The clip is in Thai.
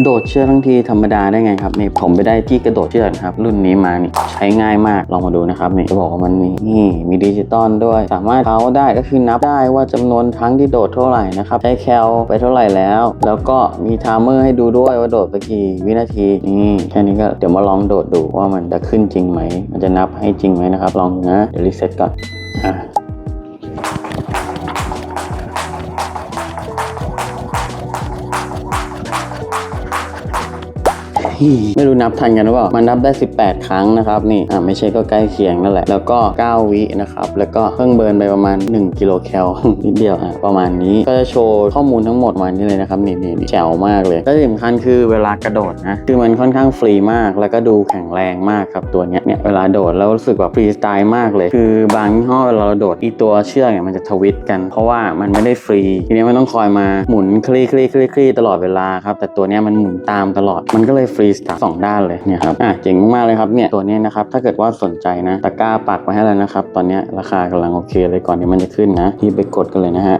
โดดเชือกทั้งทีธรรมดาได้ไงครับนี่ผมไปได้ที่กระโดดเชือกนะครับรุ่นนี้มานี่ใช้ง่ายมากลองมาดูนะครับนี่จะบอกว่ามันมีนี่มีดิจิตอลด้วย สามารถเขาได้ก็คือนับได้ว่าจำนวนครั้งที่โดดเท่าไหร่นะครับใช้แคลไปเท่าไหร่แล้ว แล้วก็มีไทม์เมอร์ให้ดูด้วยว่าโดดไปกี่วินาทีนี่แค่นี้ก็เดี๋ยวมาลองโดดดูว่ามันจะขึ้นจริงไหม มันจะนับให้จริงไหมนะครับ ลองนะเดี๋ยวรีเซ็ตก่อนอะ ไม่รู้นับทันกันหรือเปล่า มันนับได้ 18 ครั้งนะครับนี่ อ่าไม่ใช่ก็ใกล้เคียงนั่นแหละ แล้วก็ 9 วินะครับ แล้วก็เพิ่งเบิร์นไปประมาณ 1 กิโลแคลนิดเดียวอะประมาณนี้ ก็จะโชว์ข้อมูลทั้งหมดมานี่เลยนะครับนี่นี่นี่แจ๋วมากเลยก็ที่สำคัญคือเวลากระโดดนะ คือมันค่อนข้างฟรีมาก แล้วก็ดูแข็งแรงมากครับตัวเนี้ย เนี่ยเวลาโดดแล้วรู้สึกแบบฟรีสไตล์มากเลย คือบางยี่ห้อเวลาเราโดดอีตัวเชือกเนี่ยมันจะทวิตกัน เพราะว่ามันไม่ได้ฟรี ทีนี้มันต้องคอยมาหมุนคลี่คลี่คลี่คลี่ตลอดเวลาครับ แต่ตัวเนี้ยมันหมุนตามตลอด มันก็เลยฟรีสไตล์สองด้านเลยเนี่ยครับอะเจ๋งมากเลยครับเนี่ยตัวนี้นะครับถ้าเกิดว่าสนใจนะตะกร้าปักไว้ให้แล้วนะครับ ตอนนี้ราคากำลังโอเคเลยก่อนที่มันจะขึ้นนะที่ไปกดกันเลยนะฮะ